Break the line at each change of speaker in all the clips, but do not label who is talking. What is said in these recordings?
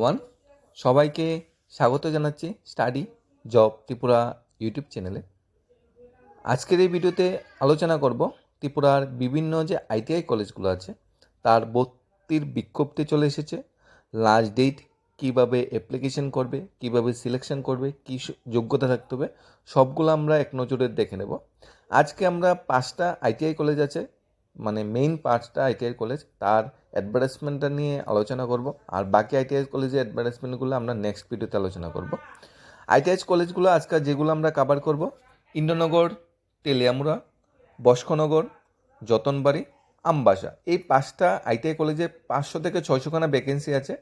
One সবাইকে স্বাগত জানাচ্ছি স্টাডি জব ত্রিপুরা ইউটিউব চ্যানেলে আজকের এই ভিডিওতে আলোচনা করব ত্রিপুরার বিভিন্ন যে আইটিআই কলেজগুলো আছে, তার ভর্তির বিজ্ঞপ্তি চলে এসেছে। লাস্ট ডেট কীভাবে অ্যাপ্লিকেশন করবে, কীভাবে সিলেকশন করবে, কী যোগ্যতা থাকতে হবে, সবগুলো আমরা এক নজরে দেখে নেব। আজকে আমরা পাঁচটা আইটিআই কলেজ আছে মানে মেইন পার্টসটা আইটিআই কলেজ তার অ্যাডভার্টাইজমেন্টটা নিয়ে আলোচনা করব, আর বাকি আইটিআই কলেজের অ্যাডভার্টাইজমেন্টগুলো আমরা নেক্সট ভিডিওতে আলোচনা করব। আইটিআই কলেজগুলো আজকাল যেগুলো আমরা কাভার করব, ইন্দ্রনগর, তেলিয়ামুড়া বস্কনগর যতনবাড়ি আমবাসা। এই পাঁচটা আইটিআই কলেজে পাঁচশো থেকে ছয়শোখানা ভ্যাকেন্সি আছে।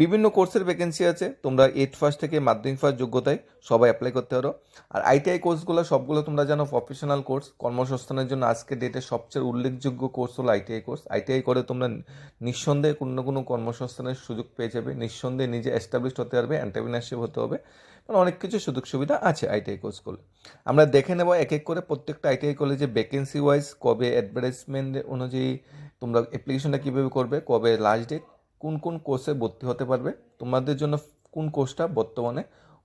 বিভিন্ন কোর্সের ভ্যাকেন্সি আছে। তোমরা এইট ফার্স্ট থেকে মাধ্যমিক ফার্স্ট যোগ্যতায় সবাই অ্যাপ্লাই করতে পারো। আর আইটিআই কোর্সগুলো সবগুলো তোমরা জানো প্রফেশনাল কোর্স কর্মসংস্থানের জন্য আজকের ডেটে সবচেয়ে উল্লেখযোগ্য কোর্স হলো আইটিআই কোর্স আইটিআই করে তোমরা নিঃসন্দেহে কোনো না কোনো কর্মসংস্থানের সুযোগ পেয়ে যাবে। নিঃসন্দেহে নিজে এস্টাবলিশড হতে পারবে এন্টারপ্রিনারশিপ হতে হবে। মানে অনেক কিছু সুযোগ সুবিধা আছে আইটিআই কোর্স করলে। আমরা দেখে নেব এক এক করে প্রত্যেকটা আইটিআই কলেজে ভ্যাকেন্সি ওয়াইজ কবে অ্যাডভার্টাইজমেন্ট অনুযায়ী তোমরা অ্যাপ্লিকেশনটা কীভাবে করবে, কবে লাস্ট ডেট কোন কোন কোর্সে ভর্তি হতে পারবে, তোমাদের জন্য কোন কোর্সটা বর্তমানে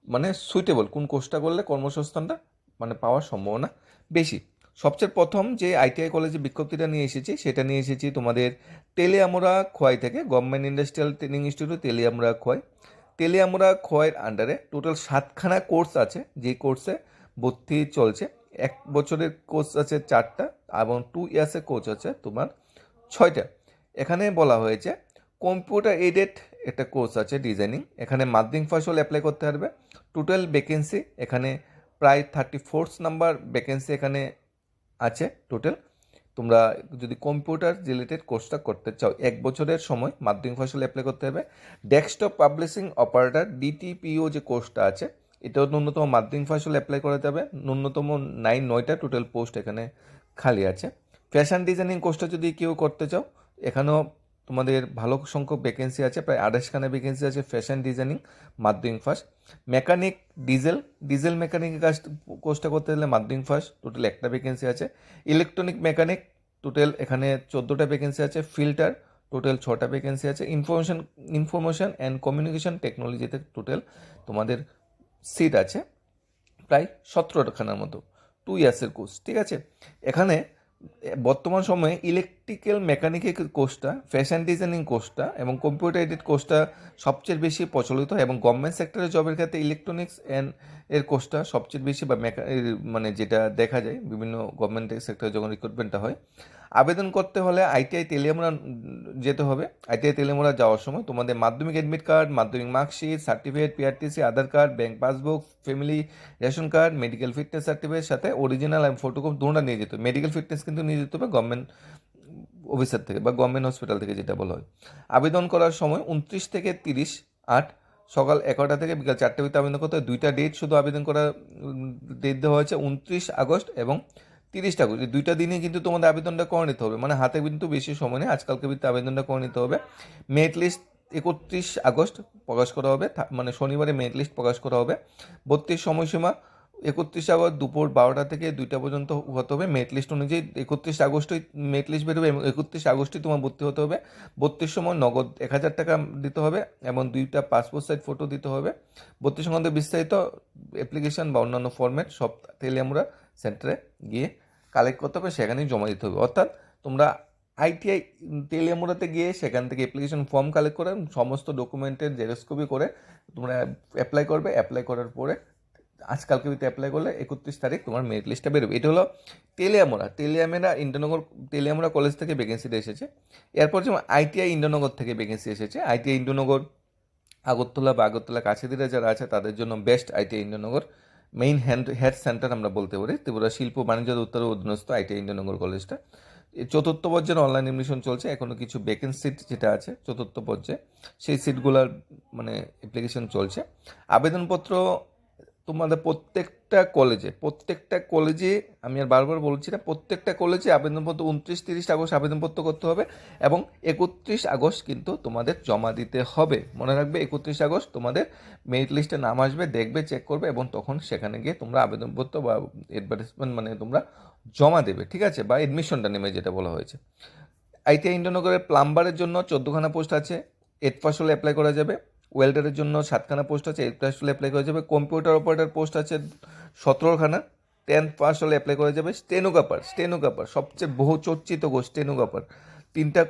মানে সুইটেবল কোন কোর্সটা করলে কর্মসংস্থানটা মানে পাওয়ার সম্ভাবনা বেশি। সবচেয়ে প্রথম যে আইটিআই কলেজে বিজ্ঞপ্তিটা নিয়ে এসেছি, সেটা নিয়ে এসেছি তোমাদের তেলিয়ামুড়া খোয়াই থেকে government industrial training institute Teliamura Khowai. Teliamura খোয়াইয়ের আন্ডারে টোটাল সাতখানা কোর্স আছে, যে কোর্সে ভর্তি চলছে। এক বছরের কোর্স আছে চারটা এবং টু ইয়ার্সের কোর্স আছে তোমার ছয়টা। এখানে বলা হয়েছে কম্পিউটার এডেড একটা কোর্স আছে ডিজাইনিং এখানে মাধ্যমিক ফসল অ্যাপ্লাই করতে পারবে। টোটাল ভ্যাকেন্সি এখানে প্রায় থার্টি ফোর্থ নাম্বার ভ্যাকেন্সি এখানে আছে টোটাল তোমরা যদি কম্পিউটার রিলেটেড কোর্সটা করতে চাও, এক বছরের সময় মাধ্যমিক ফসল অ্যাপ্লাই করতে হবে। ডেস্কটপ পাবলিশিং অপারেটার ডিটিপিও যে কোর্সটা আছে, এটাও ন্যূনতম মাধ্যমিক ফসল অ্যাপ্লাই করাতে হবে। ন্যূনতম নাইন নয়টা টোটাল পোস্ট এখানে খালি আছে। ফ্যাশন ডিজাইনিং কোর্সটা যদি কেউ করতে চাও, এখানেও তোমাদের ভালো সংখ্যক ভ্যাকেন্সি আছে, প্রায় আঠাশখানা ভ্যাকেন্সি আছে ফ্যাশন ডিজাইনিং মাধ্যমিক first mechanic diesel diesel mechanic কাজ কোর্সটা করতে গেলে মাধ্যমিক ফার্স্ট টোটাল একটা ভ্যাকেন্সি আছে। ইলেকট্রনিক মেকানিক টোটাল এখানে চোদ্দোটা ভ্যাকেন্সি আছে। ফিল্টার টোটাল ছটা ভ্যাকেন্সি আছে। ইনফরমেশন ইনফরমেশন অ্যান্ড কমিউনিকেশন টেকনোলজিতে টোটাল তোমাদের সিট আছে, প্রায় সতেরোখানার মতো টু ইয়ার্সের কোর্স ঠিক আছে? এখানে বর্তমান সময়ে ইলেকট্রিক্যাল মেকানিক্যাল কোর্সটা ফ্যাশন ডিজাইনিং কোর্সটা এবং কম্পিউটার এডিট কোর্সটা সবচেয়ে বেশি প্রচলিত এবং গভর্নমেন্ট সেক্টরের জবের ক্ষেত্রে ইলেকট্রনিক্স অ্যান্ড এর কোর্সটা সবচেয়ে বেশি বা মানে যেটা দেখা যায় বিভিন্ন গভর্নমেন্ট সেক্টরে যখন রিক্রুটমেন্টটা হয় আবেদন করতে হলে আইটিআই তেলিয়ামুড়া যেতে হবে। আইটিআই তেলিয়ামুড়া যাওয়ার সময় তোমাদের মাধ্যমিক অ্যাডমিট কার্ড মাধ্যমিক marksheet certificate PRTC Aadhaar card bank passbook family ration card medical fitness certificate সাথে অরিজিনাল এবং ফটোকপি দুটোটা নিয়ে যেতে হবে। মেডিকেল ফিটনেস কিন্তু নিয়ে যেতে হবে গভর্নমেন্ট অফিসার থেকে বা গভর্নমেন্ট হসপিটাল থেকে যেটা বলা হয়। আবেদন করার সময় উনত্রিশ থেকে তিরিশ আট সকাল এগারোটা থেকে বিকাল চারটে ভিতরে আবেদন করতে হয়। দুইটা ডেট শুধু আবেদন করার ডেট দেওয়া হয়েছে, উনত্রিশ আগস্ট এবং তিরিশটা আগস্ট দুইটা দিনে কিন্তু তোমাদের আবেদনটা করে নিতে হবে। মানে হাতে কিন্তু বেশি সময় নেই। আজকালকে ভিত্তিতে আবেদনটা করে নিতে হবে। মেরিট লিস্ট একত্রিশ আগস্ট প্রকাশ করা হবে। মানে শনিবারে মেরিট লিস্ট প্রকাশ করা হবে। বত্রিশ সময়সীমা একত্রিশ আগস্ট দুপুর বারোটা থেকে দুইটা পর্যন্ত হতে হবে। মেরিট লিস্ট অনুযায়ী একত্রিশ আগস্টই মেরিট লিস্ট বেরোবে এবং একত্রিশ আগস্টই তোমার ভর্তি হতে হবে। বত্রিশ সময় নগদ এক হাজার টাকা দিতে হবে এবং দুইটা পাসপোর্ট সাইজ ফটো দিতে হবে। বত্রিশ সম্বন্ধে বিস্তারিত অ্যাপ্লিকেশন বা অন্যান্য ফরম্যাট সব তেলিয়ামুড়া সেন্টারে গিয়ে কালেক্ট করতে হবে, সেখানেই জমা দিতে হবে। অর্থাৎ তোমরা আইটিআই তেলিয়ামুড়াতে গিয়ে সেখান থেকে অ্যাপ্লিকেশন ফর্ম কালেক্ট করে সমস্ত ডকুমেন্টের জেরক্স কপি করে তোমরা অ্যাপ্লাই করবে। অ্যাপ্লাই করার পরে আজকালকে ভিতরে অ্যাপ্লাই করলে একত্রিশ তারিখ তোমার মেরিট লিস্টটা বেরোবে। এটা হলো তেলিয়ামোড়া তেলিয়ামেরা ইন্দ্রনগর তেলিয়ামোড়া কলেজ থেকে ভ্যাকেন্সিটা এসেছে। এরপর যেমন আইটিআই ইন্দ্রনগর থেকে ভ্যাকেন্সি এসেছে। আইটিআই ইন্দ্রনগর, আগরতলা বা আগরতলা কাছেদিরা যারা আছে তাদের জন্য best ITI Indranagar. Main hand head centre আমরা বলতে পারি। ত্রিপুরা শিল্প বাণিজ্য উত্তর অধীনস্থ আইটিআই ইন্দ্রনগর কলেজটা চতুর্থ পর্যায়ের অনলাইন এডমিশন চলছে। এখনও কিছু ভ্যাকেন্ট সিট যেটা আছে, চতুর্থ পর্যায়ে। সেই সিটগুলোর মানে অ্যাপ্লিকেশন চলছে। আবেদনপত্র তোমাদের প্রত্যেকটা কলেজে প্রত্যেকটা কলেজে আমি আর বারবার বলছি না, প্রত্যেকটা কলেজে আবেদনপত্র উনত্রিশ, তিরিশ আগস্ট আবেদনপত্র করতে হবে এবং একত্রিশ আগস্ট কিন্তু তোমাদের জমা দিতে হবে। মনে রাখবে, একত্রিশ আগস্ট তোমাদের মেরিট লিস্টে নাম আসবে, দেখবে চেক করবে এবং তখন সেখানে গিয়ে তোমরা আবেদনপত্র বা অ্যাডভার্টাইজমেন্ট মানে তোমরা জমা দেবে, ঠিক আছে? বা এডমিশনটা নেমে যেটা বলা হয়েছে। আইটিআই ইন্দ্রনগরের প্লাম্বারের জন্য চোদ্দোখানা পোস্ট আছে এড ফসলে অ্যাপ্লাই করা যাবে। ওয়েল্ডারের জন্য সাতখানা পোস্ট আছে এইট পাস হলে অ্যাপ্লাই করা যাবে। কম্পিউটার অপারেটর পোস্ট আছে সতেরোখানা টেন্থ পাস হলে অ্যাপ্লাই করা যাবে। স্টেনোগ্রাফার স্টেনোগ্রাফার সবচেয়ে বহু চর্চিত গো স্টেনোগ্রাফার তিনটা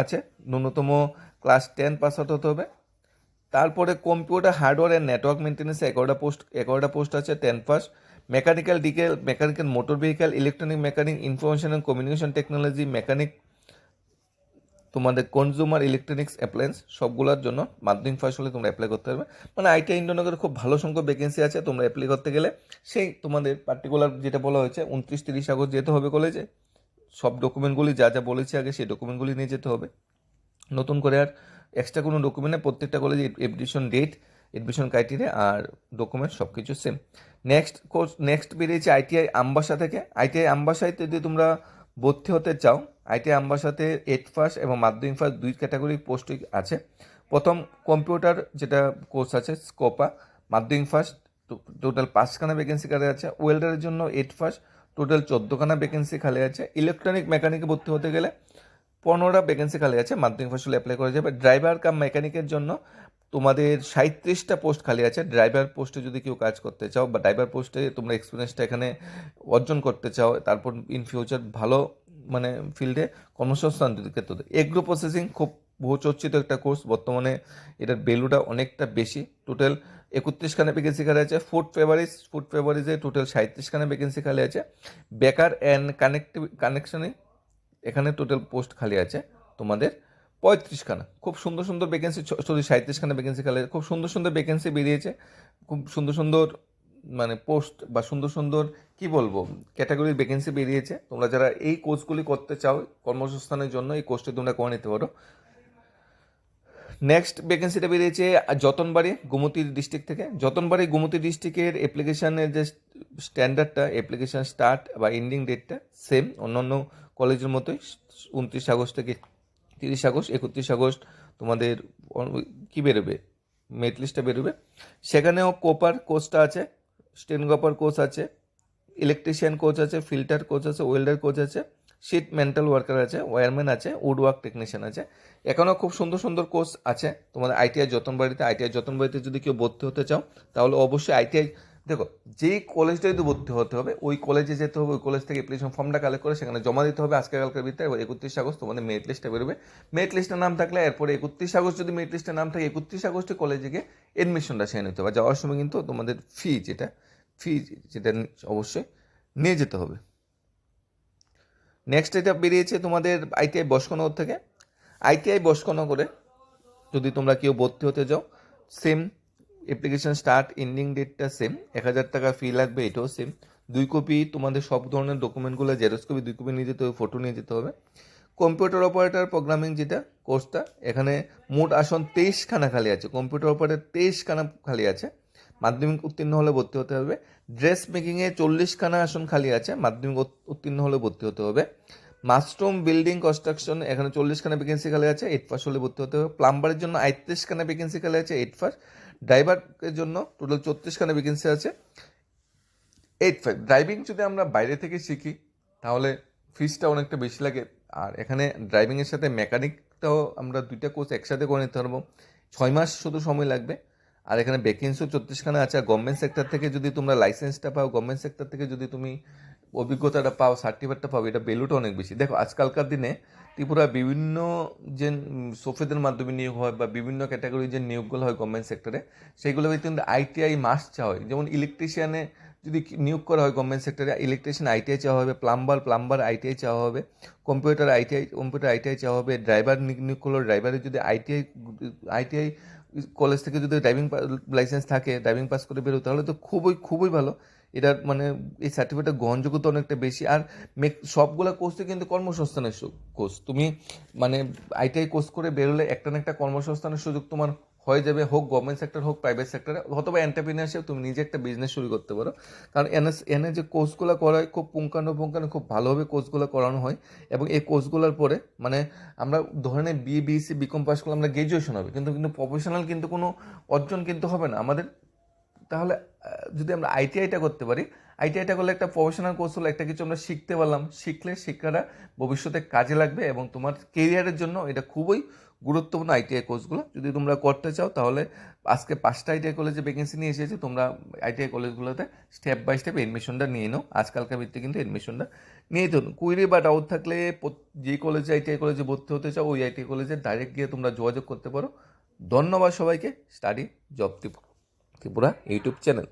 আছে, ন্যূনতম ক্লাস টেন পাস আউট হতে হবে। তারপরে কম্পিউটার হার্ডওয়্যার অ্যান্ড নেটওয়ার্ক মেনটেন্যান্সে এগারোটা পোস্ট এগারোটা পোস্ট আছে ten pass mechanical ডিকেল mechanical motor vehicle electronic mechanic information and communication technology mechanic তোমাদের কনজিউমার ইলেকট্রনিক্স অ্যাপ্লায়েন্স সবগুলোর জন্য মাধ্যমিক পাস হলে তোমরা অ্যাপ্লাই করতে পারবে। মানে আইটিআই ইন্দ্রনগরে খুব ভালো সংখ্যক ভ্যাকেন্সি আছে, তোমরা অ্যাপ্লাই করতে গেলে সেই তোমাদের পার্টিকুলার যেটা বলা হয়েছে, উনত্রিশ তিরিশ আগস্ট যেতে হবে কলেজে সব ডকুমেন্টগুলি যা যা বলেছি আগে সেই ডকুমেন্টগুলি নিয়ে যেতে হবে। নতুন করে আর এক্সট্রা কোনো ডকুমেন্টে প্রত্যেকটা কলেজে এডমিশন ডেট এডমিশন ক্রাইটেরিয়া আর ডকুমেন্ট সব কিছু সেম নেক্সট কোর্স নেক্সট বেরিয়েছে আইটিআই আমবাসা থেকে। আইটিআই আমবাসাইতে যদি তোমরা ভর্তি হতে চাও আইটিআই আমবাসাতে এইট ফার্স্ট এবং মাধ্যমিক ফার্স্ট দুই ক্যাটাগরি পোস্ট আছে। প্রথম কম্পিউটার যেটা কোর্স আছে স্কোপা মাধ্যমিক ফার্স্ট টোটাল পাঁচখানা ভ্যাকেন্সি খালি আছে। ওয়েল্ডারের জন্য এইট ফার্স্ট টোটাল চোদ্দোখানা ভ্যাকেন্সি খালি আছে। ইলেকট্রনিক মেকানিকে ভর্তি হতে গেলে পনেরোটা ভ্যাকেন্সি খালি আছে। মাধ্যমিক ফসল অ্যাপ্লাই করা যাবে। ড্রাইভার কাম মেকানিকের জন্য তোমাদের সাঁত্রিশটা পোস্ট খালি আছে। ড্রাইভার পোস্টে যদি কেউ কাজ করতে চাও বা ড্রাইভার পোস্টে তোমরা এক্সপিরিয়েন্সটা এখানে অর্জন করতে চাও, তারপর ইন ফিউচার ভালো মানে ফিল্ডে কর্মসংস্থান ক্ষেত্রে এগ্রো প্রসেসিং খুব বহু চর্চিত একটা কোর্স বর্তমানে এটার ভ্যালুটা অনেকটা বেশি। টোটাল একত্রিশখানা ভ্যাকেন্সি খালি আছে। ফুড ফেভারিজ ফুড ফেভারিজে টোটাল সাঁত্রিশখানা ভ্যাকেন্সি খালি আছে। বেকার অ্যান্ড কানেক্টিভ কানেকশনে এখানে টোটাল পোস্ট খালি আছে তোমাদের পঁয়ত্রিশখানা খুব সুন্দর সুন্দর ভ্যাকেন্সি সরি সাঁত্রিশখানা ভ্যাকেন্সি খালি আছে। খুব সুন্দর সুন্দর ভ্যাকেন্সি বেরিয়েছে। খুব সুন্দর সুন্দর মানে পোস্ট বা সুন্দর সুন্দর, কি বলব ক্যাটাগরির ভ্যাকেন্সি বেরিয়েছে। তোমরা যারা এই কোর্সগুলি করতে চাও, কর্মসংস্থানের জন্য এই কোর্সটি তোমরা করে নিতে পারো। নেক্সট ভ্যাকেন্সিটা বেরিয়েছে যতনবাড়ি, গোমতী ডিস্ট্রিক্ট থেকে। যতনবাড়ি, গোমতী ডিস্ট্রিক্টের অ্যাপ্লিকেশানের যে স্ট্যান্ডার্ডটা অ্যাপ্লিকেশান স্টার্ট বা এন্ডিং ডেটটা সেম অন্যান্য কলেজের মতোই, উনত্রিশ আগস্ট থেকে তিরিশ আগস্ট, একত্রিশ আগস্ট তোমাদের, কি বেরোবে? মেরিট লিস্টটা বেরোবে। সেখানেও কোপার কোর্সটা আছে। স্টেনগপার কোচ আছে, ইলেকট্রিশিয়ান কোচ আছে, ফিল্টার কোচ আছে, ওয়েল্ডার কোচ আছে শিট মেন্টাল ওয়ার্কার আছে, ওয়ারম্যান আছে উড ওয়ার্ক টেকনিশিয়ান আছে। এখনও খুব সুন্দর সুন্দর কোর্স আছে। তোমাদের আইটিআই যতনবাড়িতে আইটিআই যতনবাড়িতে যদি কেউ ভর্তি হতে চাও, তাহলে অবশ্যই আইটিআই দেখো, যেই কলেজটাই তো ভর্তি হতে হবে, ওই কলেজে যেতে হবে, ওই কলেজ থেকে অ্যাপ্লিকেশন ফর্মটা কালেক্ট করে সেখানে জমা দিতে হবে। আজকে, কালকের ভিতরে এবার একত্রিশ আগস্ট তোমাদের মেরিট লিস্টটা বেরোবে। মেরিট লিস্টের নাম থাকলে এরপরে একত্রিশ আগস্ট যদি মেরিট লিস্টের নাম থাকে, একত্রিশ আগস্টে কলেজে গিয়ে এডমিশনটা সেরে নিতে হবে। যাওয়ার সময় কিন্তু তোমাদের ফি যেটা ফি যেটা অবশ্যই নিয়ে যেতে হবে। নেক্সট এটা বেরিয়েছে তোমাদের আইটিআই বসকনগর থেকে। আইটিআই বসকনগরে যদি তোমরা কেউ ভর্তি হতে যাও সেম অ্যাপ্লিকেশন স্টার্ট এন্ডিং ডেটটা সেম এক হাজার টাকা ফি লাগবে, এটাও সেম দুই কপি তোমাদের সব ধরনের ডকুমেন্টগুলো জেরক্স কপি দুই কপি নিয়ে যেতে হবে ফটো নিয়ে যেতে হবে। কম্পিউটার অপারেটর প্রোগ্রামিং যেটা কোর্সটা এখানে মোট আসন তেইশখানা খালি আছে। কম্পিউটার অপারেটর তেইশখানা খালি আছে। মাধ্যমিক উত্তীর্ণ হলে ভর্তি হতে হবে। ড্রেস মেকিংয়ে চল্লিশখানা আসন খালি আছে। মাধ্যমিক উত- উত্তীর্ণ হলে ভর্তি হতে হবে। মাশরুম বিল্ডিং কনস্ট্রাকশন এখানে চল্লিশখানা ভ্যাকেন্সি খালি আছে। এইট ফার্স্ট হলে ভর্তি হতে হবে। প্লাম্বারের জন্য আটত্রিশখানা ভ্যাকেন্সি খালি আছে। এইট ফার্স্ট ড্রাইভারের জন্য টোটাল চৌত্রিশখানা ভ্যাকেন্সি আছে। এইট ফাইভ ড্রাইভিং যদি আমরা বাইরে থেকে শিখি, তাহলে ফিসটা অনেকটা বেশি লাগে। আর এখানে ড্রাইভিংয়ের সাথে মেকানিকটাও আমরা দুইটা কোর্স একসাথে করে নিতে পারব। ছয় মাস শুধু সময় লাগবে। আর এখানে ভ্যাকেন্সিও চৌত্রিশখানা আছে। আর গভর্নমেন্ট সেক্টর থেকে যদি তোমরা লাইসেন্সটা পাও গভর্নমেন্ট সেক্টর থেকে যদি তুমি অভিজ্ঞতাটা পাও সার্টিফিকেটটা পাও, এটা ভ্যালুটা অনেক বেশি। দেখো, আজকালকার দিনে ত্রিপুরা বিভিন্ন যে সফেদের মাধ্যমে নিয়োগ হয় বা বিভিন্ন ক্যাটাগরির যে নিয়োগগুলো হয় গভর্নমেন্ট সেক্টরে সেইগুলো কিন্তু আইটিআই মাস্ট চাওয়া হয়। যেমন ইলেকট্রিশিয়ানে যদি নিয়োগ করা হয় গভর্নমেন্ট সেক্টরে ইলেকট্রিশিয়ান আইটিআই চাওয়া হবে প্লাম্বার প্লাম্বার আইটিআই চাওয়া হবে কম্পিউটার আইটিআই কম্পিউটার আইটিআই চাওয়া হবে ড্রাইভার নিয়োগ করল ড্রাইভারের যদি আইটিআই আইটিআই কলেজ থেকে যদি ড্রাইভিং লাইসেন্স থাকে ড্রাইভিং পাস করে বেরো তাহলে তো খুবই খুবই ভালো। এটার মানে এই সার্টিফিকেটের গ্রহণযোগ্যতা অনেকটা বেশি। আর সবগুলো কোর্সে কিন্তু কর্মসংস্থানের কোর্স তুমি মানে আইটিআই কোর্স করে বেরোলে একটা না একটা কর্মসংস্থানের সুযোগ তোমার হয়ে যাবে, হোক গভর্নমেন্ট সেক্টর হোক প্রাইভেট সেক্টরে অথবা এন্টারপ্রিনারশিপ তুমি নিজে একটা বিজনেস শুরু করতে পারো। কারণ এনে এনে যে কোর্সগুলো করা হয়, খুব পুঙ্খানুপুঙ্খানু খুব ভালোভাবে কোর্সগুলো করানো হয় এবং এই কোর্সগুলোর পরে মানে আমরা ধরনের বি বিএসসি বিকম পাস করলে আমরা গ্রাজুয়েশন হবে। কিন্তু কিন্তু প্রফেশনাল কিন্তু কোনো অর্জন কিন্তু হবে না। আমাদের তাহলে যদি আমরা আইটিআইটা করতে পারি আইটিআইটা করলে একটা প্রফেশনাল কোর্স হলো একটা কিছু আমরা শিখতে পারলাম। শিখলে শিক্ষাটা ভবিষ্যতে কাজে লাগবে এবং তোমার কেরিয়ারের জন্য এটা খুবই গুরুত্বপূর্ণ আইটিআই কোর্সগুলো যদি তোমরা করতে চাও, তাহলে আজকে পাঁচটা আইটিআই কলেজে ভ্যাকেন্সি নিয়ে এসেছে, তোমরা আইটিআই কলেজগুলোতে স্টেপ বাই স্টেপ এডমিশনটা নিয়ে নাও। আজকালকার ভিত্তিতে কিন্তু এডমিশনটা নিয়ে তো কুইরি বা ডাউট থাকলে যে কলেজে আইটিআই কলেজে ভর্তি হতে চাও, ওই আইটিআই কলেজে ডাইরেক্ট গিয়ে তোমরা যোগাযোগ করতে পারো। ধন্যবাদ সবাইকে। Study job Tripura YouTube channel